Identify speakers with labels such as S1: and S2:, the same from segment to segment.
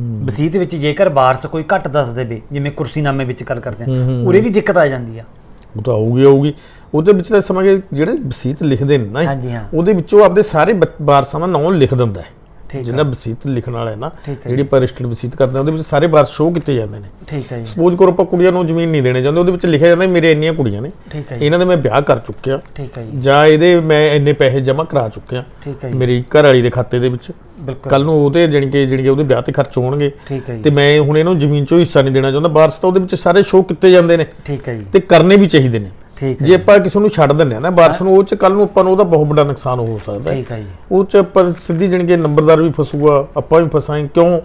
S1: ਵਸੀਅਤ ਵਿੱਚ ਜੇਕਰ ਵਾਰਸ ਕੋਈ ਘੱਟ ਦੱਸ ਦੇਵੇ ਜਿਵੇਂ ਕੁਰਸੀਨਾਮੇ ਵਿੱਚ ਗੱਲ ਕਰਦੇ ਆ ਉਰੇ ਵੀ ਦਿੱਕਤ ਆ ਜਾਂਦੀ ਆ।
S2: ਉਹ ਤਾਂ ਆਊਗੀ ਆਊਗੀ। ਉਹਦੇ ਵਿੱਚ ਤਾਂ ਸਮਾਂਗੇ ਜਿਹੜੇ ਵਸੀਤ ਲਿਖਦੇ ਨੇ ਨਾ। ਉਹਦੇ ਵਿੱਚੋਂ ਆਪਦੇ ਸਾਰੇ ਬ- ਵਾਰਸਾਂ ਦਾ ਨਾਮ ਲਿਖ ਦਿੰਦਾ ਹੈ। ਜਿਹੜਾ ਵਸੀਤ ਲਿਖਣ ਵਾਲਾ ਹੈ ਨਾ ਜਿਹੜੀ ਆਪਾਂ ਰਜਿਸਟਰਡ ਵਸੀਤ ਕਰਦੇ ਹਾਂ ਉਹਦੇ ਵਿੱਚ ਸਾਰੇ ਵਾਰਸ ਸ਼ੋਅ ਕੀਤੇ ਜਾਂਦੇ ਨੇ।
S1: ਠੀਕ ਹੈ ਜੀ।
S2: ਸਪੋਜ਼ ਕਰੋ ਆਪਾਂ ਕੁੜੀਆਂ ਨੂੰ ਜ਼ਮੀਨ ਨਹੀਂ ਦੇਣੇ ਚਾਹੁੰਦੇ ਉਹਦੇ ਵਿੱਚ ਲਿਖਿਆ ਜਾਂਦਾ ਮੇਰੇ ਇੰਨੀਆਂ ਕੁੜੀਆਂ ਨੇ
S1: ਠੀਕ ਹੈ ਜੀ।
S2: ਇਹਨਾਂ ਦੇ ਮੈਂ ਵਿਆਹ ਕਰ ਚੁੱਕਿਆ
S1: ਠੀਕ ਹੈ ਜੀ।
S2: ਜਾਂ ਇਹਦੇ ਮੈਂ ਇੰਨੇ ਪੈਸੇ ਜਮ੍ਹਾਂ ਕਰਾ ਚੁੱਕਿਆ
S1: ਠੀਕ ਹੈ ਜੀ।
S2: ਮੇਰੀ ਘਰ ਵਾਲੀ ਦੇ ਖਾਤੇ ਦੇ ਵਿੱਚ। ਕੱਲ ਨੂੰ ਉਹਦੇ ਜਾਣੀ ਕਿ ਕਿ ਉਹਦੇ ਵਿਆਹ ਤੇ ਖਰਚ ਹੋਣਗੇ। ਤੇ ਮੈਂ ਹੁਣ ਇਹਨੂੰ ਜ਼ਮੀਨ ਚੋਂ ਹਿੱਸਾ ਨਹੀਂ ਦੇਣਾ ਚਾਹੁੰਦਾ। ਵਾਰਸ ਤਾਂ ਉਹਦੇ ਵਿੱਚ ਸਾਰੇ ਸ਼ੋਅ ਕੀਤੇ ਜਾਂਦੇ ਨੇ।
S1: ਠੀਕ ਹੈ ਜੀ।
S2: ਤੇ ਕਰਨੇ ਵੀ ਚਾਹੀਦੇ ਨੇ।
S1: ਠੀਕ
S2: ਜੇ ਆਪਾਂ ਕਿਸੇ ਨੂੰ ਛੱਡ ਦਿੰਦੇ ਆ ਨਾ ਵਾਰਸ ਨੂੰ ਉਹ ਚ ਕੱਲ ਨੂੰ ਆਪਾਂ ਨੂੰ ਉਹਦਾ ਬਹੁਤ ਵੱਡਾ ਨੁਕਸਾਨ ਹੋ ਸਕਦਾ ਹੈ।
S1: ਠੀਕ ਹੈ ਜੀ।
S2: ਉਹ ਚ ਆਪਾਂ ਸਿੱਧੀ ਜਾਣੀ ਕਿ ਨੰਬਰਦਾਰ ਵੀ ਫਸੂਗਾ ਆਪਾਂ ਵੀ ਫਸਾਂਗੇ ਕਿਉਂ?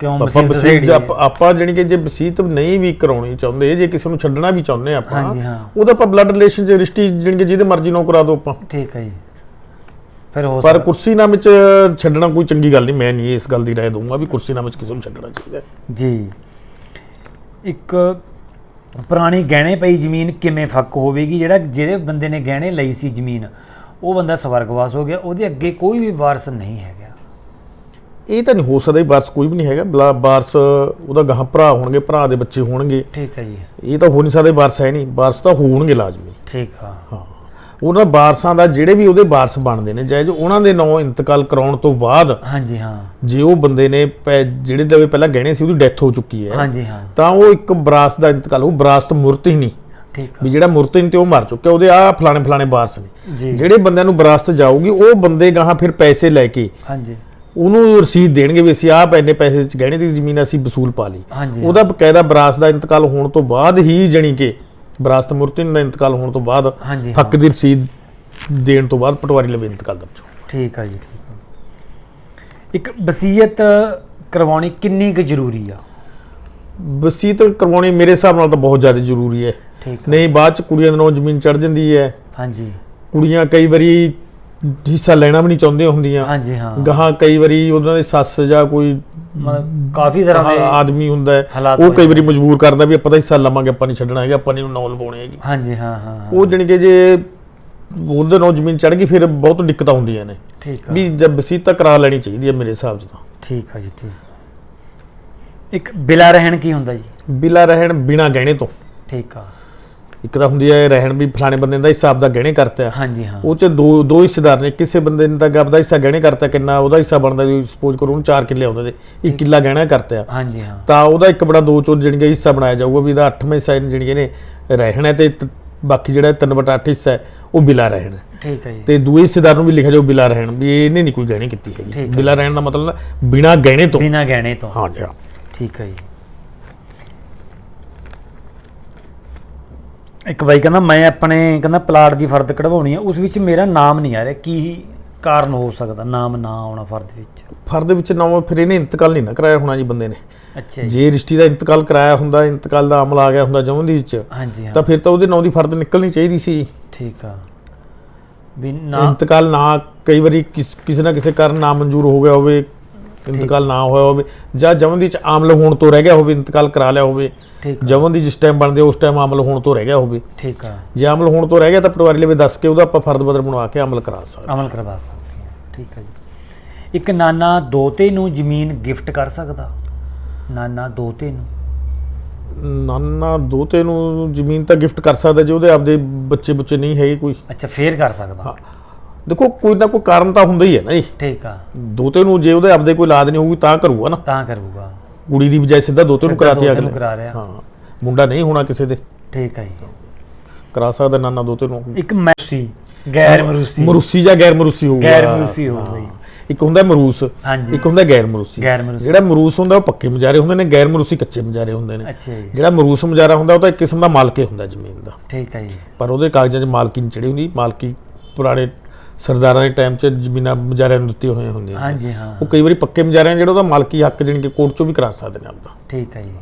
S1: ਕਿਉਂ ਜਿਹੜੀ
S2: ਜੇ ਆਪਾਂ- ਜਾਣੀ ਕਿ ਜੇ ਵਸੀਤ ਨਹੀਂ ਵੀ ਕਰਾਉਣੀ ਚਾਹੁੰਦੇ ਜੇ ਕਿਸੇ ਨੂੰ ਛੱਡਣਾ ਵੀ ਚਾਹੁੰਦੇ ਆਪਾਂ। ਉਹਦਾ ਆਪਾਂ ਬਲੱਡ ਰਿਲੇਸ਼ਨ ਚ ਰਿਸ਼ਤੀ ਜਾਣੀ ਕਿ ਜਿਹਦੇ ਮਰਜ਼ੀ ਨਾਲ ਕਰਾ ਦਿਓ ਆਪਾਂ।
S1: ਠੀਕ ਹੈ ਜੀ। ਫਿਰ ਹੋ
S2: ਪਰ
S1: ਸਕਦਾ।
S2: ਕੁਰਸੀਨਾਮੇ ਚ ਛੱਡਣਾ ਕੋਈ ਚੰਗੀ ਗੱਲ ਨਹੀਂ ਮੈਂ ਨਹੀਂ ਇਸ ਗੱਲ ਦੀ ਰਾਏ ਦਊਂਗਾ ਵੀ ਕੁਰਸੀਨਾਮੇ ਚ ਕਿਸੇ ਨੂੰ ਛੱਡਣਾ ਚਾਹੀਦਾ।
S1: ਜੀ। ਇੱਕ ਪੁਰਾਣੀ ਗਹਿਣੇ ਪਈ ਜ਼ਮੀਨ ਕਿਵੇਂ ਫੱਕ ਹੋਵੇਗੀ? ਜਿਹੜਾ ਜਿਹੜੇ ਬੰਦੇ ਨੇ ਗਹਿਣੇ ਲਈ ਸੀ ਜ਼ਮੀਨ ਉਹ ਬੰਦਾ ਸਵਰਗਵਾਸ ਹੋ ਗਿਆ ਉਹਦੇ ਅੱਗੇ ਕੋਈ ਵੀ ਵਾਰਸ ਨਹੀਂ ਹੈਗਾ।
S2: ਇਹ ਤਾਂ ਨਹੀਂ ਹੋ ਸਕਦਾ ਵਾਰਸ ਕੋਈ ਵੀ ਨਹੀਂ ਹੈਗਾ। ਬਲਾ- ਵਾਰਸ ਉਹਦਾ ਗਾਹ ਭਰਾ ਹੋਣਗੇ ਭਰਾ ਦੇ ਬੱਚੇ ਹੋਣਗੇ।
S1: ਠੀਕ ਹੈ ਜੀ।
S2: ਇਹ ਤਾਂ ਹੋ ਨਹੀਂ ਸਕਦੇ ਵਾਰਸ ਹੈ ਨਹੀਂ। ਵਾਰਸ ਤਾਂ ਹੋਣਗੇ ਲਾਜ਼ਮੀ।
S1: ਠੀਕ ਆ।
S2: ਹਾਂ। ਉਹਨਾਂ ਵਾਰਸਾਂ ਦਾ ਜਿਹੜੇ ਵੀ ਉਹਦੇ ਵਾਰਸ ਬਣਦੇ ਨੇ ਚਾਹੇ ਜੋ ਉਹਨਾਂ ਦੇ ਨਾਂ ਇੰਤਕਾਲ ਕਰਾਉਣ ਤੋਂ ਬਾਅਦ
S1: ਹਾਂਜੀ ਹਾਂ।
S2: ਜੇ ਉਹ ਬੰਦੇ ਨੇ ਜਿਹੜੇ ਦੇ ਪਹਿਲਾਂ ਗਹਿਣੇ ਸੀ ਉਹਦੀ ਡੈਥ ਹੋ ਚੁੱਕੀ ਹੈ।
S1: ਹਾਂਜੀ ਹਾਂ।
S2: ਤਾਂ ਉਹ ਇੱਕ ਵਿਰਾਸਤ ਦਾ ਇੰਤਕਾਲ ਉਹ ਵਿਰਾਸਤ ਮੁਰਤ ਹੀ ਨਹੀਂ।
S1: ਠੀਕ
S2: ਵੀ ਜਿਹੜਾ ਮੁਰਤ ਹੀ ਨਹੀਂ ਤੇ ਉਹ ਮਰ ਚੁੱਕਿਆ ਉਹਦੇ ਆ ਫਲਾਣੇ ਫਲਾਣੇ ਵਾਰਸ ਨੇ। ਜਿਹੜੇ ਬੰਦਿਆਂ ਨੂੰ ਵਿਰਾਸਤ ਜਾਊਗੀ ਉਹ ਬੰਦੇ ਗਾਹਾਂ ਫਿਰ ਪੈਸੇ ਲੈ ਕੇ
S1: ਹਾਂਜੀ।
S2: ਉਹਨੂੰ ਰਸੀਦ ਦੇਣਗੇ ਵੀ ਅਸੀਂ ਆਹ ਇੰਨੇ ਪੈਸੇ ਚ ਗਹਿਣੇ ਦੀ ਜ਼ਮੀਨ ਅਸੀਂ ਵਸੂਲ ਪਾ ਲਈ। ਉਹਦਾ ਬਕਾਇਦਾ ਵਿਰਾਸਤ ਦਾ ਇੰਤਕਾਲ ਹੋਣ ਤੋਂ ਬਾਅਦ ਹੀ ਜਣੀ ਕਿ ਵਿਰਾਸਤ ਮੁਰਤਿਨ ਦਾ ਇੰਤਕਾਲ ਹੋਣ ਤੋਂ ਬਾਅਦ
S1: ਹਾਂਜੀ
S2: ਹੱਕ ਦੀ ਰਸੀਦ ਦੇਣ ਤੋਂ ਬਾਅਦ ਪਟਵਾਰੀ ਲਵੇ ਇੰਤਕਾਲ ਦਰਜ।
S1: ਠੀਕ ਆ ਜੀ ਠੀਕ ਆ। ਇੱਕ ਵਸੀਅਤ ਕਰਵਾਉਣੀ ਕਿੰਨੀ ਕੁ ਜ਼ਰੂਰੀ ਆ?
S2: ਵਸੀਅਤ ਕਰਵਾਉਣੀ ਮੇਰੇ ਹਿਸਾਬ ਨਾਲ ਤਾਂ ਬਹੁਤ ਜ਼ਿਆਦਾ ਜ਼ਰੂਰੀ ਹੈ। ਨਹੀਂ ਬਾਅਦ ਚ ਕੁੜੀਆਂ ਦੇ ਨਾਂ ਜ਼ਮੀਨ ਚੜ ਜਾਂਦੀ ਹੈ।
S1: ਹਾਂਜੀ।
S2: ਕੁੜੀਆਂ ਕਈ ਵਾਰੀ ਹਿੱਸਾ ਲੈਣਾ ਵੀ ਨਹੀਂ ਚਾਹੁੰਦੀਆਂ ਹੁੰਦੀਆਂ।
S1: ਹਾਂਜੀ ਹਾਂ।
S2: ਗਾਹਾਂ ਕਈ ਵਾਰੀ ਉਹਨਾਂ ਦੇ ਸੱਸ ਜਾਂ ਕੋਈ
S1: ਮਤਲਬ ਕਾਫੀ ਤਰ੍ਹਾਂ ਦੇ
S2: ਆਦਮੀ ਹੁੰਦਾ ਹੈ। ਉਹ ਕਈ ਵਾਰੀ ਮਜਬੂਰ ਕਰਦਾ ਵੀ ਆਪਾਂ ਤਾਂ ਹਿੱਸਾ ਲਵਾਂਗੇ ਆਪਾਂ ਨਹੀਂ ਛੱਡਣਾ ਹੈਗਾ ਆਪਾਂ ਨੇ ਨਾਂ ਲਵਾਉਣੇ ਹੈਗੇ।
S1: ਹਾਂਜੀ ਹਾਂ ਹਾਂ।
S2: ਉਹ ਜਾਣੀ ਕਿ ਜੇ ਉਹਦੇ ਨਾਲ ਜ਼ਮੀਨ ਚੜ ਗਈ ਫਿਰ ਬਹੁਤ ਦਿੱਕਤਾਂ ਹੁੰਦੀਆਂ ਨੇ।
S1: ਠੀਕ ਆ।
S2: ਵੀ ਜਦ ਵਸੀਅਤ ਤਾਂ ਕਰਾ ਲੈਣੀ ਚਾਹੀਦੀ ਹੈ ਮੇਰੇ ਹਿਸਾਬ 'ਚ ਤਾਂ।
S1: ਠੀਕ ਆ ਜੀ ਠੀਕ। ਇੱਕ ਬਿਲਾ ਰਹਿਣ ਕੀ ਹੁੰਦਾ ਜੀ?
S2: ਬਿਲਾ ਰਹਿਣ ਬਿਨਾ ਗਹਿਣੇ ਤੋਂ।
S1: ਠੀਕ ਆ।
S2: ਇੱਕ ਤਾਂ ਹੁੰਦੀ ਹੈ ਰਹਿਣ ਵੀ ਫਲਾਣੇ ਬੰਦੇ ਦਾ ਹਿਸਾਬ ਦਾ ਗਹਿਣੇ ਕਰਤਾ
S1: ਹਾਂਜੀ ਹਾਂ।
S2: ਉਹ ਚ ਦੋ ਦੋ ਹਿੱਸੇਦਾਰ ਨੇ ਕਿਸੇ ਬੰਦੇ ਨੇ ਤਾਂ ਗੱਬ ਦਾ ਹਿੱਸਾ ਗਹਿਣੇ ਕਰਤਾ ਕਿੰਨਾ ਉਹਦਾ ਹਿੱਸਾ ਬਣਦਾ ਜੀ ਸਪੋਜ਼ ਕਰੋ ਉਹਨੂੰ 4 ਕਿੱਲੇ ਆਉਂਦੇ ਤੇ 1 ਕਿੱਲਾ ਗਹਿਣਾ ਕਰਤਾ।
S1: ਹਾਂਜੀ ਹਾਂ।
S2: ਤਾਂ ਉਹਦਾ ਇੱਕ ਬੜਾ ਦੋ ਚੋਂ ਕਿ ਹਿੱਸਾ ਬਣਾਇਆ ਜਾਊਗਾ ਵੀ ਇਹਦਾ 8ਵਾਂ ਹਿੱਸਾ ਕਿ ਨੇ ਰਹਿਣ ਤੇ ਬਾਕੀ ਜਿਹੜਾ 3/8 ਹਿੱਸਾ ਹੈ ਉਹ ਬਿਲਾ ਰਹਿਣ
S1: ਠੀਕ ਹੈ ਜੀ।
S2: ਤੇ ਦੂਏ ਹਿੱਸੇਦਾਰ ਨੂੰ ਵੀ ਲਿਖਿਆ ਜਾਊ ਬਿਲਾ ਰਹਿਣ ਵੀ ਇਹਨੇ ਨਹੀਂ ਕੋਈ ਗਹਿਣੇ ਕੀਤੀ ਹੈਗੀ।
S1: ਹੈ।
S2: ਬਿਲਾ ਰਹਿਣ ਦਾ ਮਤਲਬ ਬਿਨਾ ਗਹਿਣੇ ਤੋਂ।
S1: ਬਿਨਾ ਗਹਿਣੇ ਤੋਂ।
S2: ਹਾਂ ਜੀ।
S1: ਠੀਕ ਹੈ ਜੀ। ਇੱਕ ਬਾਈ ਕਹਿੰਦਾ ਮੈਂ ਆਪਣੇ ਕਹਿੰਦਾ ਪਲਾਟ ਦੀ ਫਰਦ ਕਢਵਾਉਣੀ ਹੈ ਉਸ ਵਿੱਚ ਮੇਰਾ ਨਾਮ ਨਹੀਂ ਆ ਰਿਹਾ ਕੀ ਕਾਰਨ ਹੋ ਸਕਦਾ ਨਾਮ ਨਾ ਆਉਣਾ ਫਰਦ ਵਿੱਚ?
S2: ਫਰਦ ਵਿੱਚ ਨਾਮ ਫਿਰ ਇਹਨੇ ਇੰਤਕਾਲ ਨਹੀਂ ਨਾ ਕਰਾਇਆ ਹੋਣਾ ਜੀ ਬੰਦੇ ਨੇ।
S1: ਅੱਛਾ ਜੀ।
S2: ਜੇ ਰਿਸ਼ਤੀ ਦਾ ਇੰਤਕਾਲ ਕਰਾਇਆ ਹੁੰਦਾ ਇੰਤਕਾਲ ਦਾ ਅਮਲ ਆ ਗਿਆ ਹੁੰਦਾ ਜਮਨ ਵਿੱਚ
S1: ਹਾਂਜੀ ਹਾਂ।
S2: ਤਾਂ ਫਿਰ ਤਾਂ ਉਹਦੇ ਨਾਂ ਦੀ ਫਰਦ ਨਿਕਲਣੀ ਚਾਹੀਦੀ ਸੀ
S1: ਠੀਕ ਆ। ਵੀ ਨਾ
S2: ਇੰਤਕਾਲ ਨਾ ਕਈ ਵਾਰੀ ਕਿਸੇ ਨਾ ਕਿਸੇ ਕਾਰਨ ਨਾ ਮਨਜ਼ੂਰ ਹੋ ਗਿਆ ਹੋਵੇ ਇੰਤਕਾਲ ਨਾ ਹੋਇਆ ਹੋਵੇ ਜਾਂ ਜਮਨ ਦੀ ਚ ਆਮਲ ਹੋਣ ਤੋਂ ਰਹਿ ਗਿਆ ਹੋਵੇ ਇੰਤਕਾਲ ਕਰਾ ਲਿਆ ਹੋਵੇ।
S1: ਠੀਕ ਆ।
S2: ਜਮਨ ਦੀ ਜਿਸ ਟਾਈਮ ਬਣਦੇ ਉਸ ਟਾਈਮ ਅਮਲ ਹੋਣ ਤੋਂ ਰਹਿ ਗਿਆ ਹੋਵੇ।
S1: ਠੀਕ ਆ।
S2: ਜੇ ਅਮਲ ਹੋਣ ਤੋਂ ਰਹਿ ਗਿਆ ਤਾਂ ਪਟਵਾਰੀ ਲਵੇ ਦੱਸ ਕੇ ਉਹਦਾ ਆਪਾਂ ਫਰਦ ਬਦਲ ਬਣਵਾ ਕੇ ਅਮਲ ਕਰਾ ਸਕਦੇ
S1: ਅਮਲ ਕਰਵਾ ਸਕਦੇ ਹਾਂ। ਠੀਕ ਹੈ ਜੀ। ਇੱਕ ਨਾਨਾ ਦੋਤੇ ਨੂੰ ਜ਼ਮੀਨ ਗਿਫਟ ਕਰ ਸਕਦਾ? ਨਾਨਾ ਦੋਤੇ ਨੂੰ।
S2: ਨਾਨਾ ਦੋਤੇ ਨੂੰ ਜ਼ਮੀਨ ਤਾਂ ਗਿਫਟ ਕਰ ਸਕਦਾ ਜੇ ਉਹਦੇ ਆਪਦੇ ਬੱਚੇ ਬੁੱਚੇ ਨਹੀਂ ਹੈਗੇ ਕੋਈ।
S1: ਅੱਛਾ ਫੇਰ ਕਰ ਸਕਦਾ।
S2: ਹਾਂ। ਦੇਖੋ ਕੋਈ ਨਾ ਕੋਈ ਕਾਰਨ ਤਾਂ ਹੁੰਦਾ ਹੀ ਹੈ ਨਾ ਜੀ।
S1: ਠੀਕ ਆ।
S2: ਦੋਤੇ ਨੂੰ ਜੇ ਉਹਦੇ ਆਪਦੇ ਕੋਈ ਔਲਾਦ ਨਹੀਂ ਹੋਊਗੀ ਤਾਂ ਕਰੂਗਾ ਨਾ।
S1: ਤਾਂ ਕਰੂਗਾ।
S2: ਕੁੜੀ ਦੀ ਬਜਾਏ ਸਿੱਧਾ ਦੋਤੇ ਨੂੰ ਕਰਾਤੀ ਅਗਲੇ।
S1: ਕਰਾ ਰਿਹਾ।
S2: ਹਾਂ ਮੁੰਡਾ ਨਹੀਂ ਹੋਣਾ ਕਿਸੇ ਦੇ।
S1: ਠੀਕ ਹੈ ਜੀ।
S2: ਕਰਾ ਸਕਦਾ ਨਾਨਾ ਦੋਤੇ ਨੂੰ।
S1: ਇੱਕ ਮਰੂਸੀ ਗੈਰ ਮਰੂਸੀ।
S2: ਮਰੂਸੀ ਜਾਂ ਗੈਰ ਮਰੂਸੀ ਹੋਊਗਾ।
S1: ਗੈਰ ਮਰੂਸੀ ਹੋ। ਗਈ
S2: ਇੱਕ ਹੁੰਦਾ ਮਰੂਸ ਇੱਕ ਹੁੰਦਾ ਗੈਰ ਮਰੂਸੀ। ਜਿਹੜਾ ਮਰੂਸ ਹੁੰਦਾ ਉਹ ਪੱਕੇ ਮੁਜਾਰੇ ਹੁੰਦੇ ਨੇ ਗੈਰ ਮਰੂਸੀ ਕੱਚੇ ਮੁਜਾਰੇ ਹੁੰਦੇ ਨੇ। ਜਿਹੜਾ ਮਰੂਸ ਮੁਜਾਰਾ ਹੁੰਦਾ ਉਹ ਤਾਂ ਇੱਕ ਕਿਸਮ ਦਾ ਮਾਲਕੇ ਹੁੰਦਾ ਜ਼ਮੀਨ ਦਾ।
S1: ਠੀਕ ਹੈ ਜੀ।
S2: ਪਰ ਉਹਦੇ ਕਾਗਜ਼ਾਂ 'ਚ ਮਾਲਕੀ ਨਹੀਂ ਚੜੀ ਹੁੰਦੀ। ਮਾਲਕੀ ਪੁਰਾਣੇ ਸਰਦਾਰਾਂ ਦੇ ਟਾਈਮ 'ਚ ਜ਼ਮੀਨਾਂ ਮੁਜਾਰਿਆਂ ਨੂੰ ਦਿੱਤੀਆਂ ਹੋਈਆਂ ਹੁੰਦੀਆਂ।
S1: ਹਾਂਜੀ ਹਾਂ।
S2: ਉਹ ਕਈ ਵਾਰੀ ਪੱਕੇ ਮੁਜਾਰਿਆਂ ਜਿਹੜਾ ਉਹਦਾ ਮਾਲਕੀ ਹੱਕ ਜਾਣੀ ਕਿ ਕੋਰਟ 'ਚੋਂ ਵੀ ਕਰਾ ਸਕਦੇ ਨੇ ਆਪਦਾ।
S1: ਠੀਕ ਹੈ ਜੀ।